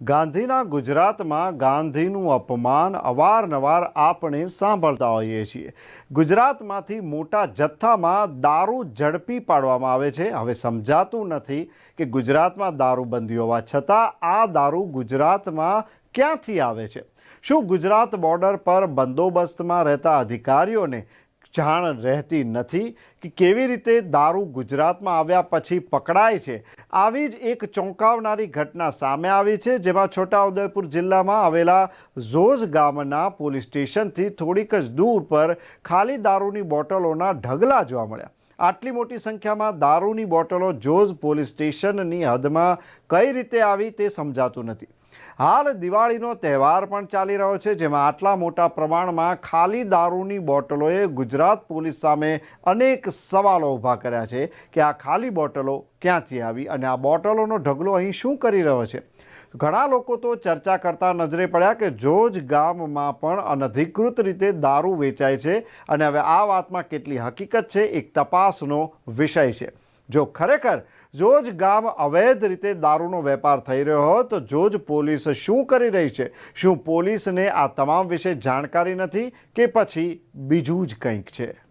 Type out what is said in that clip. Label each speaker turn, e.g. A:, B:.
A: ગાંધીના ગુજરાતમાં ગાંધીનું અપમાન અવારનવાર આપણે સાંભળતા હોઈએ છીએ. ગુજરાતમાંથી મોટા જથ્થામાં દારૂ ઝડપી પાડવામાં આવે છે. હવે સમજાતું નથી કે ગુજરાતમાં દારૂબંધી હોવા છતાં આ દારૂ ગુજરાતમાં ક્યાંથી આવે છે? શું ગુજરાત બોર્ડર પર બંદોબસ્તમાં રહેતા અધિકારીઓને જાણ રહેતી નથી કે કેવી રીતે દારૂ ગુજરાતમાં આવ્યા પછી પકડાય છે? આવી જ એક ચોંકાવનારી ઘટના સામે આવી છે, જેમાં છોટાઉદેપુર જિલ્લામાં આવેલા ઝોઝ ગામના પોલીસ સ્ટેશનથી થોડીક જ દૂર પર ખાલી દારૂની બોટલોના ઢગલા જોવા મળ્યા. આટલી મોટી સંખ્યામાં દારૂની બોટલો જોઝ પોલીસ સ્ટેશનની હદમાં કઈ રીતે આવી તે સમજાતું નથી. હાલ દિવાળીનો તહેવાર પણ ચાલી રહ્યો છે, જેમાં આટલા મોટા પ્રમાણમાં ખાલી દારૂની બોટલોએ ગુજરાત પોલીસ સામે અનેક સવાલો ઊભા કર્યા છે કે આ ખાલી બોટલો ક્યાંથી આવી અને આ બોટલોનો ઢગલો અહીં શું કરી રહ્યો છે? ઘણા લોકો તો ચર્ચા કરતા નજરે પડ્યા કે જોજ ગામમાં પણ અનધિકૃત રીતે દારૂ વેચાય છે અને હવે આ વાતમાં કેટલી હકીકત છે, એક તપાસનો વિષય છે. જો ખરેખર જોજ ગામ અવૈધ રીતે દારૂનો વેપાર થઈ રહ્યો હોય તો જોજ પોલીસ શું કરી રહી છે? શું પોલીસને આ તમામ વિશે જાણકારી નથી કે પછી બીજું જ કંઈક છે?